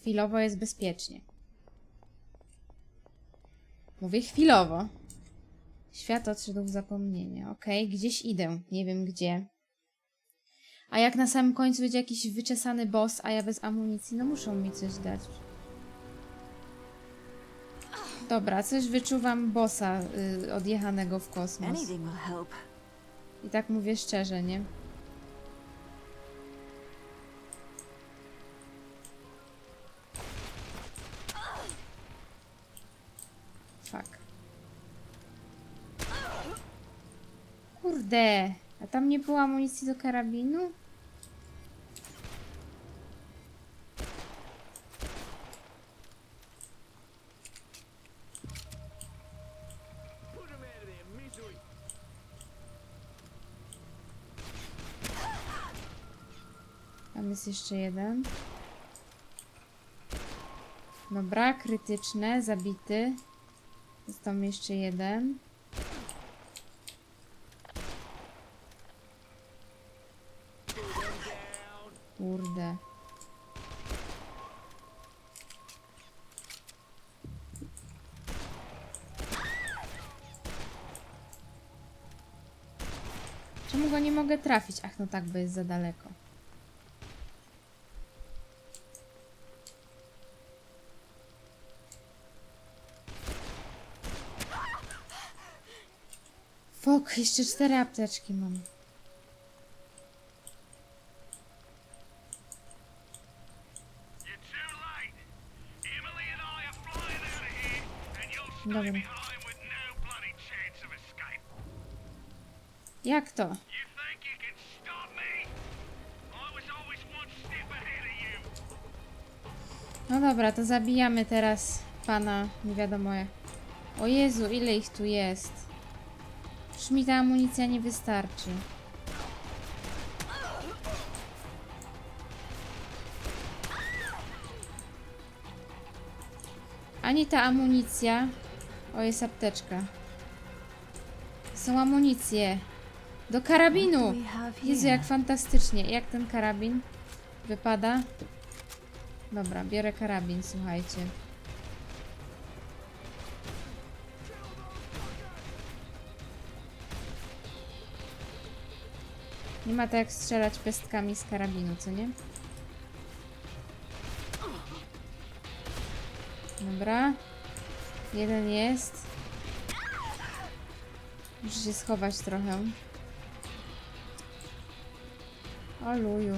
Chwilowo jest bezpiecznie. Mówię chwilowo. Świat odszedł w zapomnienie. Okej, gdzieś idę. Nie wiem gdzie. A jak na samym końcu będzie jakiś wyczesany boss, a ja bez amunicji, no muszą mi coś dać. Dobra, coś wyczuwam bossa y, odjechanego w kosmos. I tak mówię szczerze, nie? Fuck. Kurde, a tam nie było amunicji do karabinu? Tam jest jeszcze jeden. Dobra, krytyczne, zabity. Jest tam jeszcze jeden. Kurde. Czemu go nie mogę trafić? Ach, no tak, bo jest za daleko. Was always one step ahead of you. No dobra, to zabijamy teraz pana, nie wiadomo jak. O Jezu, ile ich tu jest? Już mi ta amunicja nie wystarczy. Ani ta amunicja. O, jest apteczka. Są amunicje. Do karabinu! Jezu, jak fantastycznie. Jak ten karabin wypada? Dobra, biorę karabin, słuchajcie. Nie ma tak jak strzelać pestkami z karabinu, co nie? Dobra. Jeden jest. Muszę się schować trochę. O luju.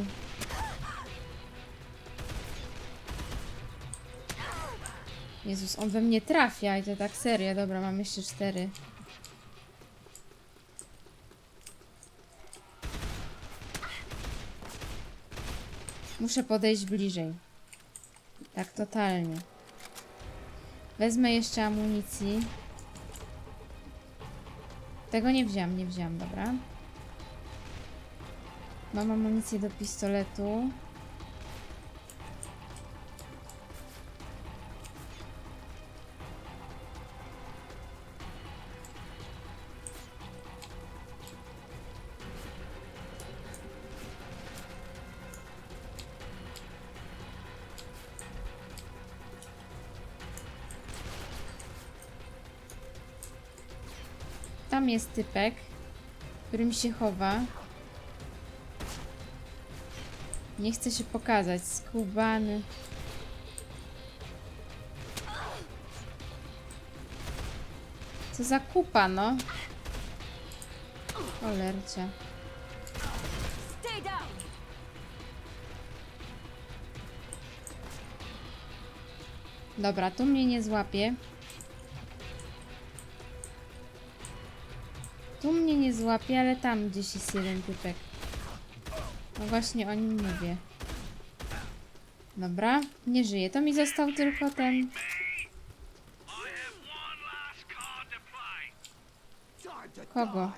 Jezus, on we mnie trafia i to tak serio. Dobra, mam jeszcze cztery. Muszę podejść bliżej. Tak, totalnie. Wezmę jeszcze amunicji. Tego nie wziąłem, nie wziąłem, dobra. Mam amunicję do pistoletu. Tam jest typek, który mi się chowa. Nie chce się pokazać. Skubany. Co za kupa, no? Down. Dobra, tu mnie nie złapie. Nie złapie, ale tam gdzieś jest jeden typek. No właśnie o nim mówię. Dobra, nie żyje. To mi został tylko ten. Kogo?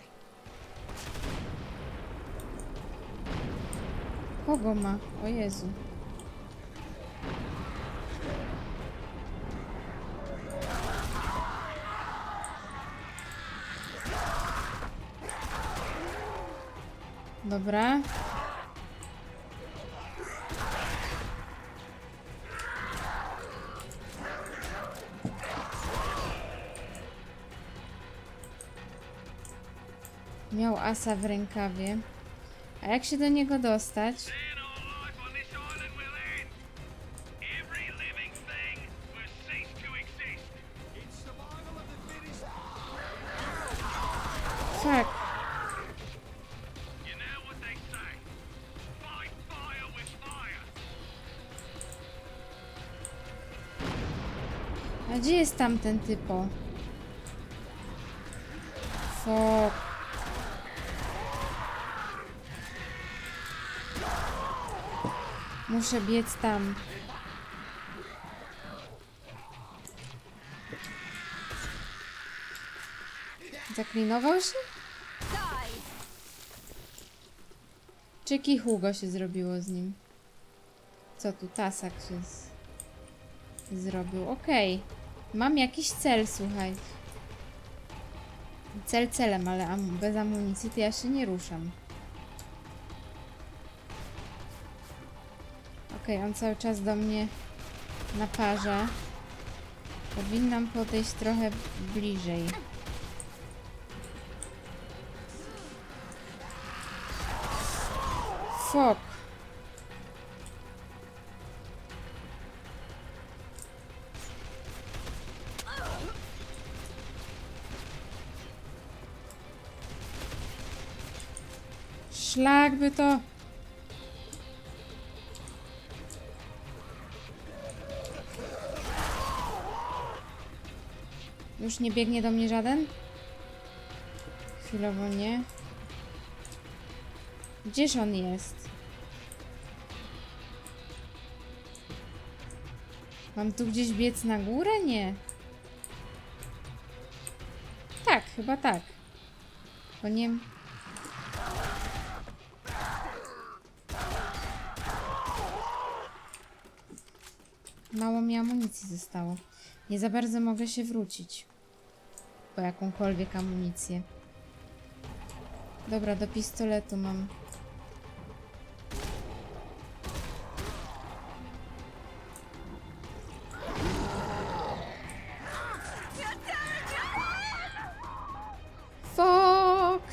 Kogo ma? O Jezu. Dobra. Miał asa w rękawie. A jak się do niego dostać? A gdzie jest tamten typo? Fuck. Muszę biec tam. Zaklinował się? Czy Hugo się zrobiło z nim? Co tu? Tasak się z... zrobił. Okej. Mam jakiś cel, słuchaj. Cel celem, ale am bez amunicji to ja się nie ruszam. Okej, on cały czas do mnie naparza. Powinnam podejść trochę bliżej. Fuck. Szlak by to. Już nie biegnie do mnie żaden? Chwilowo nie. Gdzież on jest? Mam tu gdzieś biec na górę? Nie. Tak, chyba tak. Bo nie... Mało mi amunicji zostało. Nie za bardzo mogę się wrócić. Po jakąkolwiek amunicję. Dobra, do pistoletu mam. Fuck!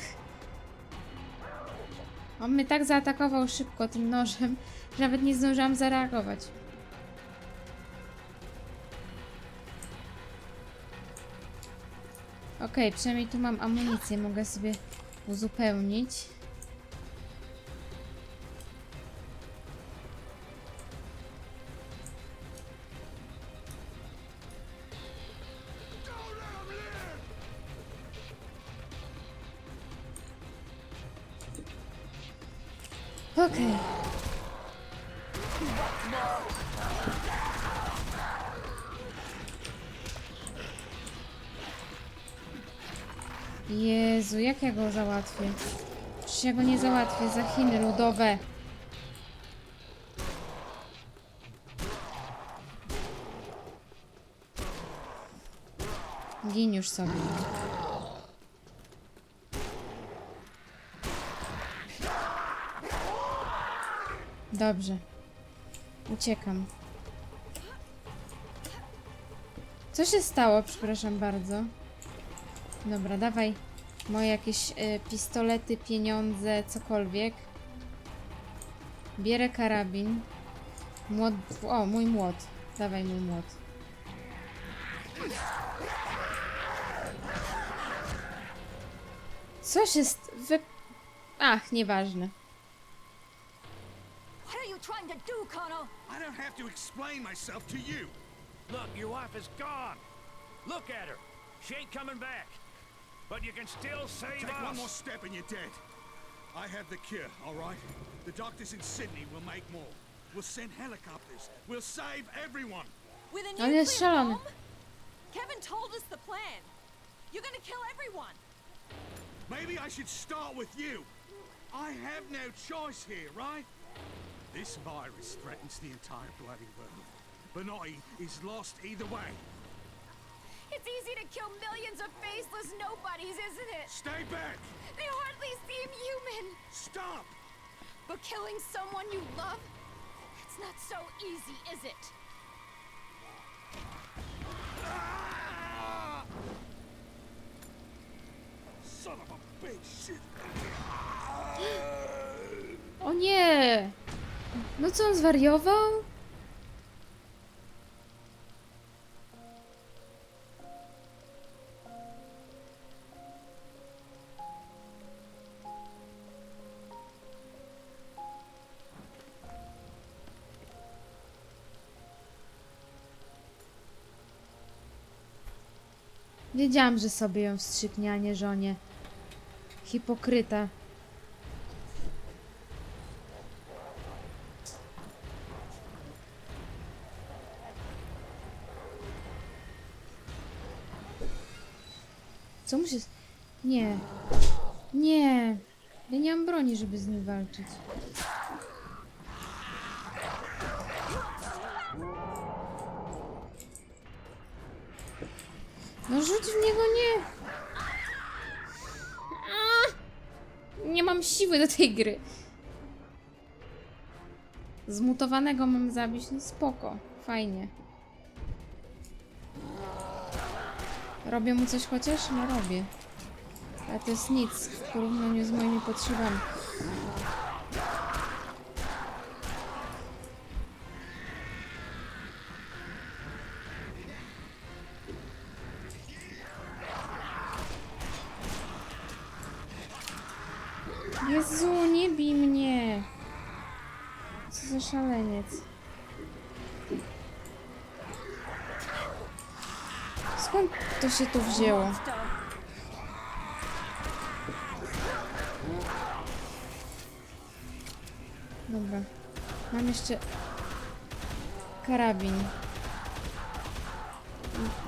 On mnie tak zaatakował szybko tym nożem, że nawet nie zdążyłam zareagować. Okej, przynajmniej tu mam amunicję, mogę sobie uzupełnić. Ja go załatwię? Przecież ja go nie załatwię za Chiny ludowe. Gin już sobie. Dobrze. Uciekam. Co się stało? Przepraszam bardzo. Dobra, dawaj moje jakieś y, pistolety, pieniądze, cokolwiek. Bierę karabin. Młot. O, mój młot. Dawaj mój młot. Co się st... Wy... Ach, nieważne. What are you trying to do, Connell? I don't have to explain myself to you. Look, your wife is gone. Look at her. She ain't coming back. But you can still save Take us. one more step and you're dead. I have the cure, all right? The doctors in Sydney will make more. We'll send helicopters. We'll save everyone. With a oh, On nuclear jest szalony. bomb? Kevin told us the plan. You're gonna kill everyone. Maybe I should start with you. I have no choice here, right? This virus threatens the entire bloody world. Benoit is lost either way. It's easy to kill millions of faceless nobodies, isn't it? Stay back! They hardly seem human. Stop! But killing someone you love? It's not so easy, is it? Ah! Son of a bitch! O nie! No co on zwariował? Wiedziałam, że sobie ją wstrzyknie, a nie żonie. Hipokryta. Co muszę... Nie. Nie. Ja nie mam broni, żeby z nim walczyć. No rzuć w niego, nie. Nie mam siły do tej gry. Zmutowanego mam zabić, no spoko. Fajnie. Robię mu coś chociaż? No robię. Ale to jest nic w porównaniu z moimi potrzebami. Jezu, nie bij mnie! Co za szaleniec. Skąd to się tu wzięło? Dobra. Mam jeszcze karabin.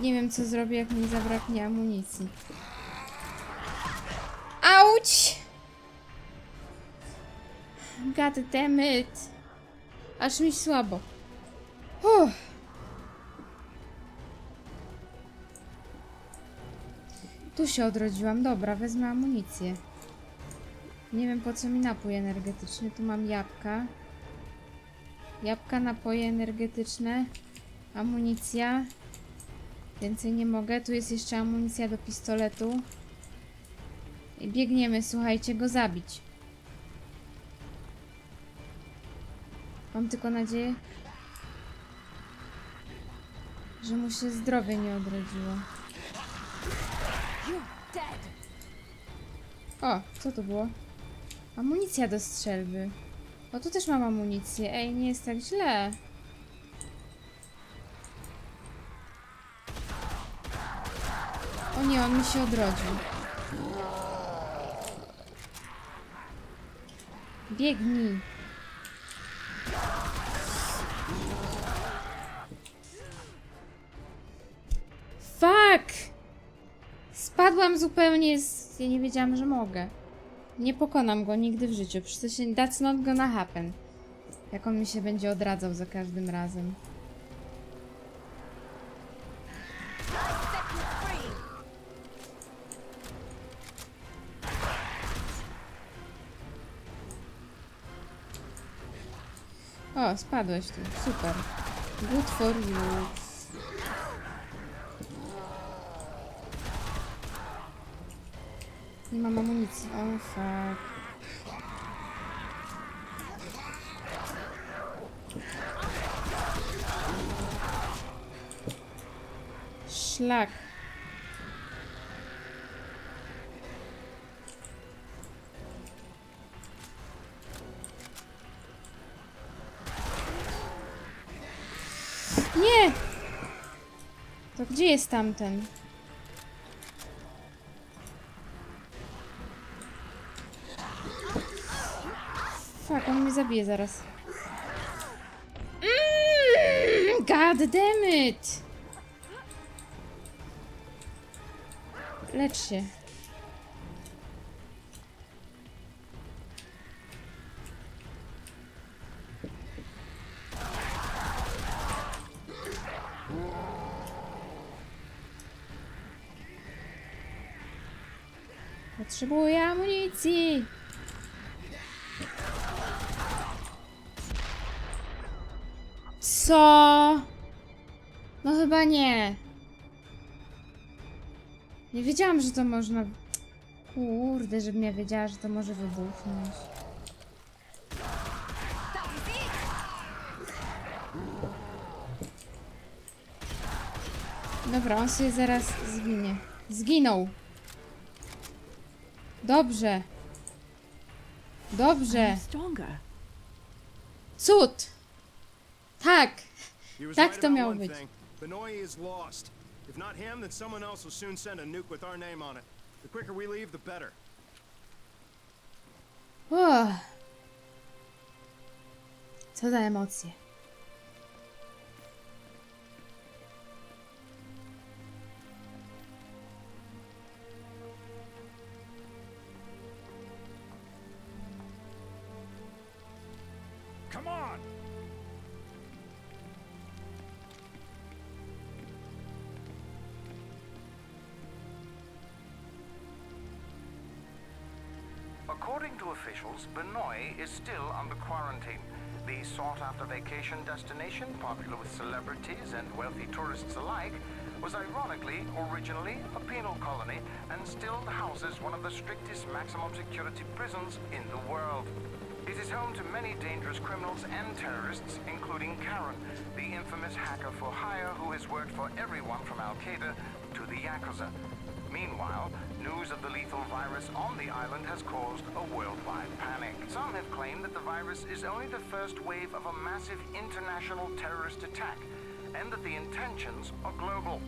Nie wiem, co zrobię, jak mi zabraknie amunicji. God damn it! Aż mi słabo. Uff. Tu się odrodziłam. Dobra, wezmę amunicję. Nie wiem po co mi napój energetyczny. Tu mam jabłka. Jabłka, napoje energetyczne. Amunicja. Więcej nie mogę. Tu jest jeszcze amunicja do pistoletu. I biegniemy, słuchajcie, go zabić. Mam tylko nadzieję, że mu się zdrowie nie odrodziło. O, co to było? Amunicja do strzelby. O, tu też mam amunicję. Ej, nie jest tak źle. O nie, on mi się odrodził. Biegnij. Spadłam zupełnie z... Ja nie wiedziałam, że mogę. Nie pokonam go nigdy w życiu. Przecież. That's not gonna happen. Jak on mi się będzie odradzał za każdym razem. O, spadłeś tu. Super. Good for you. Nie mam amunicji. O, fuck. Szlak. Nie! To gdzie jest tamten? Mnie zabije zaraz. Mm, God damn it! Lecz się. Potrzebuję amunicji! Co? No chyba nie. Nie wiedziałam, że to można. Kurde, żebym ja wiedziała, że to może wybuchnąć. Dobra, on sobie zaraz zginie. Zginął. Dobrze. Dobrze. Cud. Tak. Tak to miało być. Benoit is lost. If not him, then someone else will soon send a nuke with our name on it. The quicker we leave, the better. Co za emocje. According to officials, Benoit is still under quarantine. The sought-after vacation destination, popular with celebrities and wealthy tourists alike, was ironically originally a penal colony and still houses one of the strictest maximum security prisons in the world. It is home to many dangerous criminals and terrorists, including Karen, the infamous hacker for hire who has worked for everyone from Al-Qaeda to the Yakuza. Meanwhile, news of the lethal virus on the island has caused a worldwide panic. Some have claimed that the virus is only the first wave of a massive international terrorist attack, and that the intentions are global.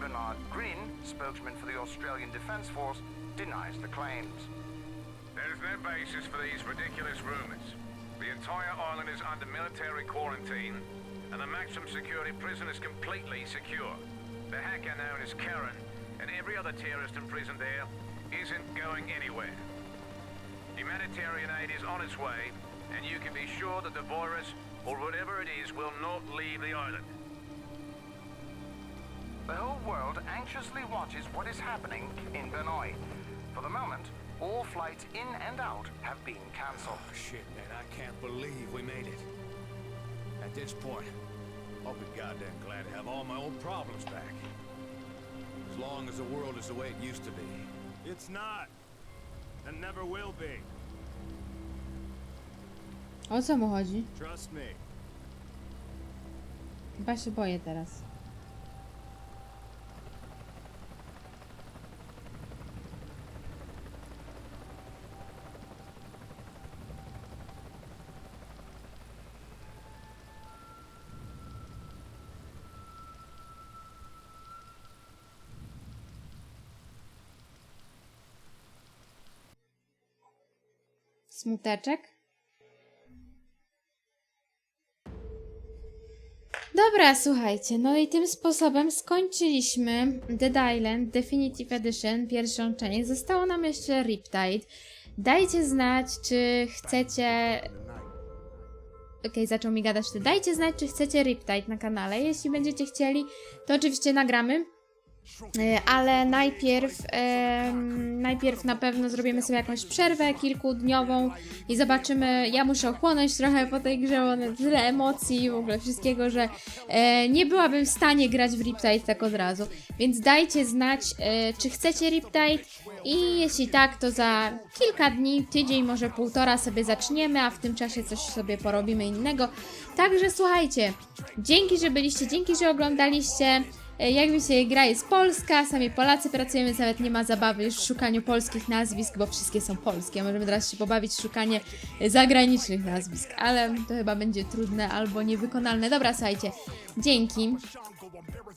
Bernard Green, spokesman for the Australian Defence Force, denies the claims. There is no basis for these ridiculous rumors. The entire island is under military quarantine, and the maximum security prison is completely secure. The hacker known as Karen and every other terrorist imprisoned there isn't going anywhere. Humanitarian aid is on its way, and you can be sure that the virus, or whatever it is, will not leave the island. The whole world anxiously watches what is happening in Benoit. For the moment, all flights in and out have been cancelled. Oh, shit, man, I can't believe we made it. At this point, I'll be goddamn glad to have all my old problems back. As long as the world is the way it used to be. It's not. And never will be. O co mu chodzi? Trust me. Chyba się boję teraz. Smuteczek? Dobra, słuchajcie, no i tym sposobem skończyliśmy Dead Island Definitive Edition, pierwszą część. Zostało nam jeszcze Riptide. Dajcie znać, czy chcecie... Okej, zaczął mi gadać, to dajcie znać, czy chcecie Riptide na kanale. Jeśli będziecie chcieli, to oczywiście nagramy. E, Ale najpierw, najpierw na pewno zrobimy sobie jakąś przerwę kilkudniową i zobaczymy. Ja muszę ochłonąć trochę po tej grze, one tyle emocji i w ogóle wszystkiego, że e, nie byłabym w stanie grać w Riptide tak od razu. Więc dajcie znać, e, czy chcecie Riptide i jeśli tak, to za kilka dni, tydzień, może półtora sobie zaczniemy, a w tym czasie coś sobie porobimy innego. Także słuchajcie, dzięki, że byliście, dzięki, że oglądaliście. E, Jak wiecie, gra jest polska, sami Polacy pracują, więc nawet nie ma zabawy już w szukaniu polskich nazwisk, bo wszystkie są polskie. Możemy teraz się pobawić szukanie e, zagranicznych nazwisk, ale to chyba będzie trudne albo niewykonalne. Dobra, słuchajcie, dzięki.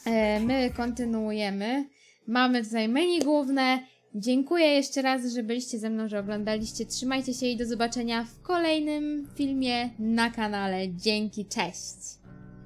E, My kontynuujemy. Mamy tutaj menu główne. Dziękuję jeszcze raz, że byliście ze mną, że oglądaliście. Trzymajcie się i do zobaczenia w kolejnym filmie na kanale. Dzięki, cześć!